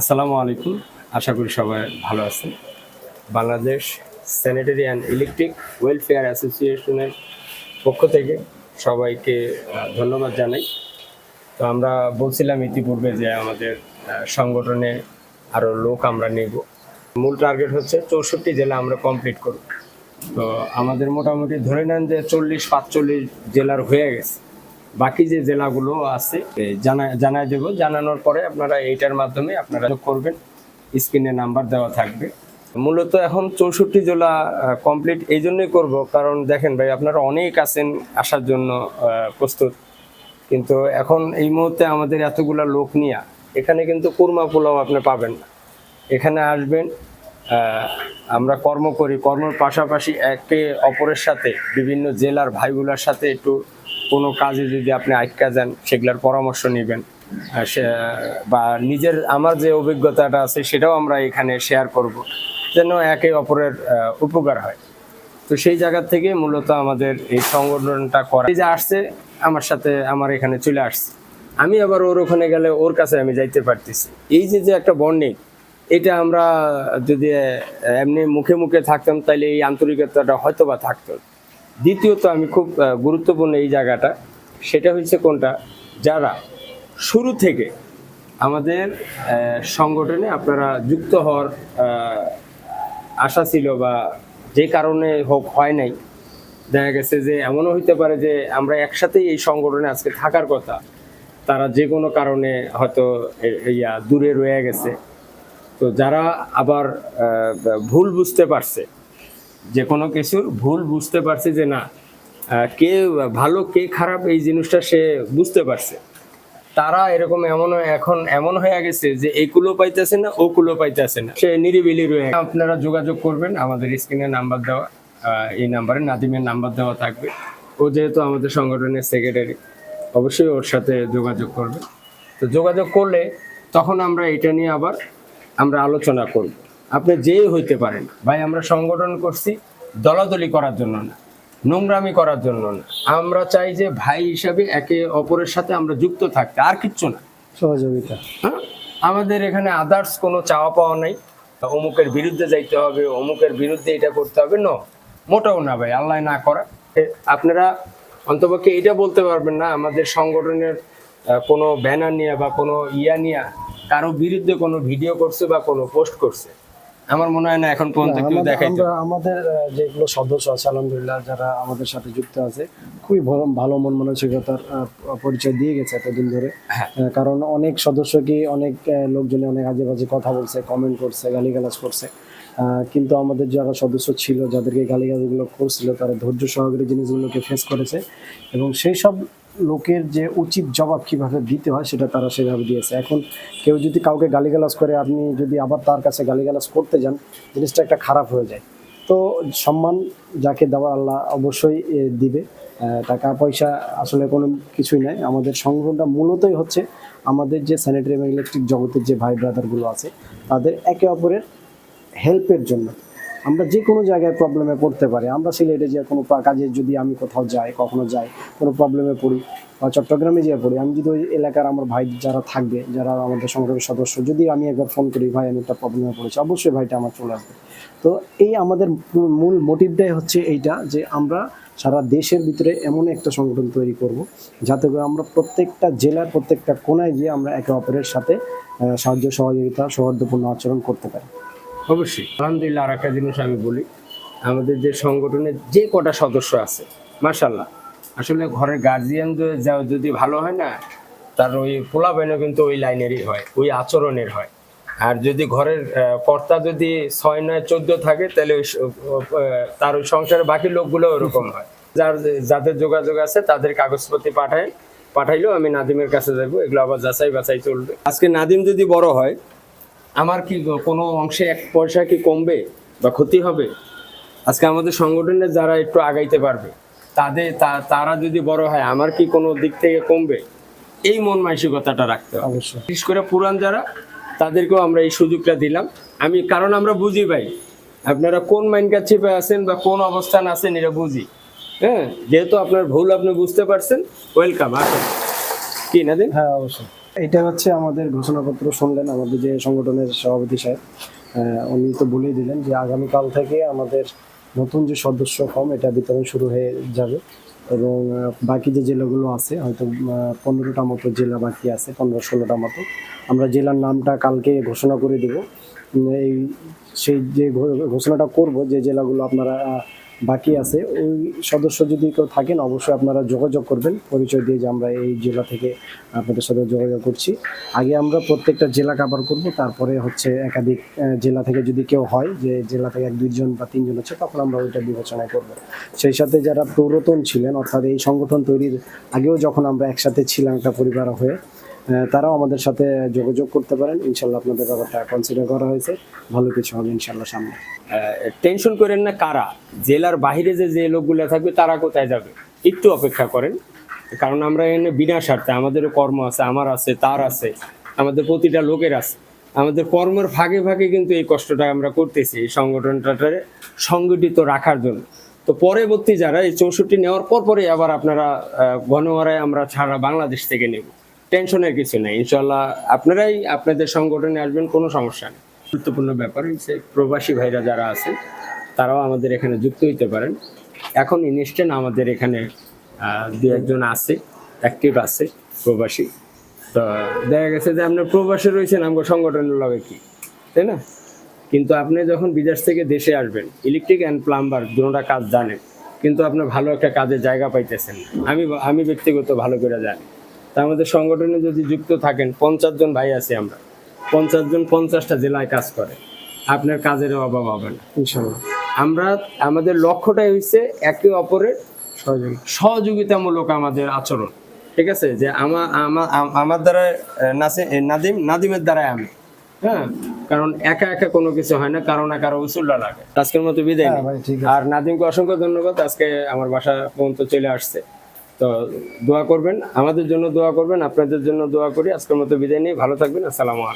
আসসালামু আলাইকুম। আশা করি সবাই ভালো আছেন। Bangladesh sanitary and electric welfare অ্যাসোসিয়েশনের পক্ষ থেকে সবাইকে ধন্যবাদ জানাই। তো আমরা বলছিলাম ইতিপূর্বে যে আমাদের সংগঠনে আরও লোক আমরা নেব। মূল টার্গেট হচ্ছে চৌষট্টি জেলা আমরা কমপ্লিট করব। তো আমাদের মোটামুটি ধরে নেন যে চল্লিশ পাঁচচল্লিশ জেলার হয়ে গেছে। বাকি যে জেলাগুলো আছে জানা জানাই দেবো। জানানোর পরে আপনারা এইটার মাধ্যমে আপনারা যোগ করবেন। স্ক্রিনে নাম্বার দেওয়া থাকবে। মূলত এখন চৌষট্টি জেলা কমপ্লিট এই জন্যই করব। কারণ দেখেন ভাই, আপনারা অনেক আছেন আসার জন্য প্রস্তুত। কিন্তু এখন এই মুহূর্তে আমাদের এতগুলা লোক নিয়ে, এখানে কিন্তু কুরমা পোলাও আপনি পাবেন না। এখানে আসবেন আমরা কর্ম করি। কর্মের পাশাপাশি একে অপরের সাথে, বিভিন্ন জেলার ভাইগুলোর সাথে একটু কোনো কাজে যদি আপনি আটকা যান, সেগুলোর পরামর্শ নেবেন। বা নিজের, আমার যে অভিজ্ঞতাটা আছে, সেটাও আমরা এখানে শেয়ার করব, যেন একে অপরের উপকার হয়। তো সেই জায়গা থেকে মূলত আমাদের এই সংগঠনটা করা। যে আসছে, আমার সাথে, আমার এখানে চলে আসছে। আমি আবার ওর ওখানে গেলে ওর কাছে আমি যাইতে পারতেছি। এই যে যে একটা বন্ডিং, এটা আমরা যদি এমনি মুখে মুখে থাকতাম তাহলে এই আন্তরিকতাটা হয়তো বা থাকতো। দ্বিতীয়ত আমি খুব গুরুত্বপূর্ণ এই জায়গাটা। সেটা হচ্ছে কোনটা? যারা শুরু থেকে আমাদের সংগঠনে আপনারা যুক্ত হওয়ার আশা ছিল বা যে কারণে হোক হয় নাই, দেখা গেছে যে এমনও হইতে পারে যে আমরা একসাথেই এই সংগঠনে আজকে থাকার কথা, তারা যে কোনো কারণে হয়তো ইয়া, দূরে রয়ে গেছে। তো যারা আবার ভুল বুঝতে পারছে যে কোনো কিছুর ভুল বুঝতে পারছে যে না কে ভালো, কে খারাপ এই জিনিসটা সে বুঝতে পারছে। তারা এরকম এমন এখন এমন হয়ে গেছে যে এই কুলো পাইতেছে না, ও কুলো পাইতেছে না। সে নিরিবিলি রয়ে আপনারা যোগাযোগ করবেন, আমাদের স্ক্রিনে নাম্বার দেওয়া এই নাম্বারে, নাদিমের নাম্বার দেওয়া থাকবে। ও যেহেতু আমাদের সংগঠনের সেক্রেটারি অবশ্যই ওর সাথে যোগাযোগ করবে তো যোগাযোগ করলে তখন আমরা এটা নিয়ে আবার আমরা আলোচনা করব। আপনি যেই হইতে পারেন। ভাই আমরা সংগঠন করছি দলাদলি করার জন্য না নোংরামি করার জন্য না। আমরা চাই যে ভাই হিসাবে একে অপরের সাথে আমরা যুক্ত থাকতে আর কিচ্ছু না। সহযোগিতা। হ্যাঁ? আমাদের এখানে আদার্স কোনো চাওয়া পাওয়া নাই। অমুকের বিরুদ্ধে যাইতে হবে অমুকের বিরুদ্ধে এটা করতে হবে। ন মোটাও না ভাই আল্লাহ না করা। আপনারা অন্তপক্ষে এটা বলতে পারবেন না আমাদের সংগঠনের কোনো ব্যানার নিয়ে বা কোনো ইয়া নিয়ে কারও বিরুদ্ধে কোনো ভিডিও করছে বা কোনো পোস্ট করছে। আমার মনে হয় না এখন পর্যন্ত কেউ দেখাইতে আমাদের যেগুলো সদস্য আছে আলহামদুলিল্লাহ যারা আমাদের সাথে যুক্ত আছে খুবই ভালো- মন মানসিকতার পরিচয় দিয়ে গেছে এতদিন ধরে। হ্যাঁ। কারণ অনেক সদস্যকে অনেক আহ, লোকজনে অনেক আজে বাজে কথা বলছে কমেন্ট করছে গালিগালাজ করছে। কিন্তু আমাদের যারা সদস্য ছিল যাদেরকে গালিগালাজগুলো করছিল তারা ধৈর্য সহকারে জিনিসগুলোকে ফেস করেছে। এবং সেই সব লোকের যে উচিত জবাব কীভাবে দিতে হয় সেটা তারা সেভাবে দিয়েছে। এখন কেউ যদি কাউকে গালিগালাজ করে, আপনি যদি আবার তার কাছে গালিগালাজ করতে যান, জিনিসটা একটা খারাপ হয়ে যায়। তো সম্মান যাকে দেওয়ার আল্লাহ অবশ্যই দিবে। টাকা, পয়সা আসলে কোনো কিছুই নাই। আমাদের সংগঠনটা মূলতই হচ্ছে আমাদের যে স্যানিটারি এবং ইলেকট্রিক জগতের যে ভাই ব্রাদারগুলো আছে, তাদের একে অপরের হেল্পের জন্য। আমরা যে কোনো জায়গায় প্রবলেমে পড়তে পারি। আমরা সিলেটে যে কোনো কাজে যদি আমি কোথাও যাই, কখনো যাই, কোনো প্রবলেমে পড়ি বা চট্টগ্রামে যেয়ে পড়ি, আমি যদি ওই এলাকার আমার ভাই যারা থাকবে, যারা আমাদের সংগ্রামের সদস্য, যদি আমি একবার ফোন করি, ভাই, আমি একটা প্রবলেমে পড়েছি অবশ্যই ভাইটা আমার চলে আসবে। তো এই আমাদের মূল- মোটিভটাই হচ্ছে এইটা যে আমরা সারা দেশের ভিতরে এমন একটা সংগঠন তৈরি করব, যাতে করে আমরা প্রত্যেকটা জেলার প্রত্যেকটা কোনায় গিয়ে আমরা একে অপরের সাথে সাহায্য, সহযোগিতা, সৌহার্দ্যপূর্ণ আচরণ করতে পারি। অবশ্যই। আলহামদুলিল্লাহ আর একটা জিনিস আমি বলি, আমাদের যে সংগঠনের যে কটা সদস্য আছে মার্শাল্লাহ আসলে ঘরের গার্জিয়ান যদি ভালো হয় না, তার ওই পোলাপাইনও কিন্তু ওই লাইনেরই হয়, ওই আচরণের হয়। আর যদি ঘরের কর্তা যদি ছয় নয়, চোদ্দ থাকে, তাহলে ওই তার ওই সংসারের বাকি লোকগুলো ওরকম হয়। যার যাদের যোগাযোগ আছে, তাদের কাগজপত্র পাঠায়, পাঠাইলেও আমি নাদিমের কাছে যাব, এগুলো আবার যাচাই বাছাই চলবে। আজকে নাদিম যদি বড় হয় আমার কি কোনো অংশে এক পয়সা কি কমবে বা ক্ষতি হবে? আজকে আমাদের সংগঠনে যারা একটু আগাইতে পারবে তাদের তারা যদি বড় হয় আমার কি কোনো দিক থেকে কমবে? এই মন মানসিকতাটা রাখতে হবে। বিশেষ করে পুরান যারা তাদেরকেও আমরা এই সুযোগটা দিলাম। আমি কারণ আমরা বুঝি ভাই আপনারা কোন মাইন্ড চিপে আছেন বা কোন অবস্থান আছেন এটা বুঝি। হ্যাঁ যেহেতু আপনার ভুল আপনি বুঝতে পারছেন ওয়েলকাম আসেন। কি না দিন হ্যাঁ অবশ্যই। এটা হচ্ছে আমাদের ঘোষণাপত্র শুনলেন আমাদের যে সংগঠনের সভাপতি সাহেব। উনি তো বলেই দিলেন যে আগামীকাল থেকে আমাদের নতুন যে সদস্য ফর্ম, এটা বিতরণ শুরু হয়ে যাবে। এবং বাকি যে জেলাগুলো আছে, হয়তো পনেরোটা মতো জেলা বাকি আছে, পনেরো ষোলোটা মতো। আমরা জেলার নামটা কালকে ঘোষণা করে দেব। এই, সেই যে ঘোষণাটা করব, যে জেলাগুলো আপনারা বাকি আছে। ওই সদস্য যদি কেউ থাকেন, অবশ্যই আপনারা যোগাযোগ করবেন। পরিচয় দিয়ে যে আমরা এই জেলা থেকে আপনাদের সাথে যোগাযোগ করছি। আগে আমরা প্রত্যেকটা জেলা কাভার করব, তারপরে হচ্ছে একাধিক জেলা থেকে যদি কেউ হয়, যে জেলা থেকে এক, দুইজন বা তিনজন হচ্ছে তখন আমরা ওইটা বিবেচনা করব। সেই সাথে যারা পুরাতন ছিলেন, অর্থাৎ এই সংগঠন তৈরির আগেও যখন আমরা একসাথে ছিলাম একটা পরিবার হয়ে তারাও আমাদের সাথে যোগাযোগ করতে পারেন। ইনশাল্লাহ আপনাদের ব্যাপারটা কনসিডার করা হয়েছে। ভালো কিছু হবে ইনশাল্লাহ সামনে। টেনশন করেন না, কারা? জেলার বাইরে যে যে লোকগুলো থাকবে, তারা কোথায় যাবে? একটু অপেক্ষা করেন। কারণ আমরা এখানে বিনা স্বার্থে, আমাদেরও কর্ম আছে, আমার আছে, তার আছে, আমাদের প্রতিটা লোকের আছে। আমাদের কর্মের ভাগে ভাগে কিন্তু এই কষ্টটা আমরা করতেছি, এই সংগঠনটাকে সংগঠিত রাখার জন্য। তো পরবর্তী যারা এই চৌষট্টি নেওয়ার পর পরে আবার আপনারা গণহারায় আমরা সারা বাংলাদেশ থেকে নেব। টেনশনের কিছু নেই ইনশাল্লাহ আপনারাই আপনাদের সংগঠনে আসবেন, কোনো সমস্যা নেই। গুরুত্বপূর্ণ ব্যাপার হচ্ছে প্রবাসী ভাইরা যারা আছেন তারাও আমাদের এখানে যুক্ত হইতে পারেন। এখন ইনস্ট্যান্ট আমাদের এখানে দু একজন আছে, অ্যাক্টিভ আছে প্রবাসী। তো দেখা গেছে যে আপনার প্রবাসী রয়েছেন আমার সংগঠনের লগে কি, তাই না? কিন্তু আপনি যখন বিদেশ থেকে দেশে আসবেন, ইলেকট্রিক অ্যান্ড প্লাম্বার দুটোটা কাজ জানেন, কিন্তু আপনি ভালো একটা কাজের জায়গা পাইতেছেন আমি আমি ব্যক্তিগত ভালো করে জানি। তা আমাদের সংগঠনে যদি যুক্ত থাকেন পঞ্চাশ জন ভাই আছি আমরা। পঞ্চাশ জন পঞ্চাশটা জেলায় কাজ করে। আপনার কাজের অভাব হবে না। ইনশাল্লাহ। আমরা আমাদের লক্ষ্যটাই হচ্ছে একে অপরের সহযোগিতামূলক আমাদের আচরণ। ঠিক আছে? যে আমার আমার দ্বারা নাসে নাদিম নাদিমের দ্বারাই আমি। হ্যাঁ? কারণ একা একা কোনো কিছু হয় না কারও না কারও উসুল্লা লাগে। আজকের মতো বিদায় হ্যাঁ ঠিক আর নাদিমকে অসংখ্য ধন্যবাদ। আজকে আমার বাসা পর্যন্ত চলে আসছে। তো দোয়া করবেন, আমাদের জন্য দোয়া করবেন, আপনাদের জন্য দোয়া করি। আজকের মতো বিদায় নিয়ে ভালো থাকবেন, আসসালামু আলাইকুম।